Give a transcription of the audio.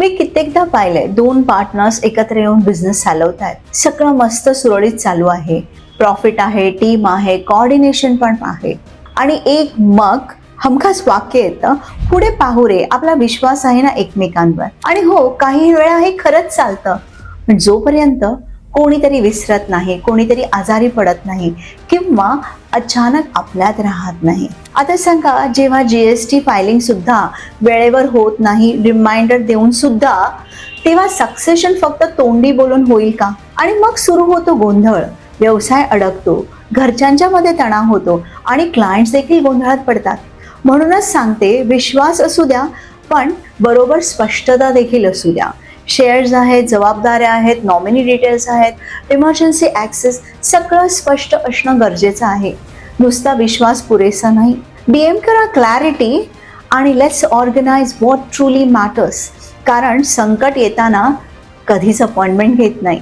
मी कित्येकदा पाहिलंय. दोन पार्टनर्स एकत्र येऊन बिझनेस चालवत आहेत सगळं मस्त सुरळीत चालू आहे. प्रॉफिट आहे टीम आहे कॉर्डिनेशन पण आहे. आणि एक मग हमखास वाक्य येतं पुढे पाहू रे आपला विश्वास आहे ना एकमेकांवर. आणि हो काही वेळा हे खरंच चालतं. पण जोपर्यंत कोणीतरी विसरत नाही कोणीतरी आजारी पडत नाही किंवा अचानक आपल्यात राहत नाही. आता सांगा जेव्हा जी एस टी फायलिंग सुद्धा वेळेवर होत नाही रिमाइंडर देऊन सुद्धा तेव्हा सक्सेशन फक्त तोंडी बोलून होईल का? आणि मग सुरू होतो गोंधळ. व्यवसाय अडकतो घरच्यांच्या मध्ये तणाव होतो आणि क्लायंट्स देखील गोंधळात पडतात. म्हणूनच सांगते विश्वास असू द्या पण बरोबर स्पष्टता देखील असू द्या. शेअर्स आहेत जबाबदाऱ्या आहेत नॉमिनी डिटेल्स आहेत इमर्जन्सी ॲक्सेस सगळं स्पष्ट असणं गरजेचं आहे. नुसता विश्वास पुरेसा नाही. बी एम करा क्लॅरिटी आणि let's organize what truly matters कारण संकट येताना कधीच अपॉइंटमेंट घेत नाही.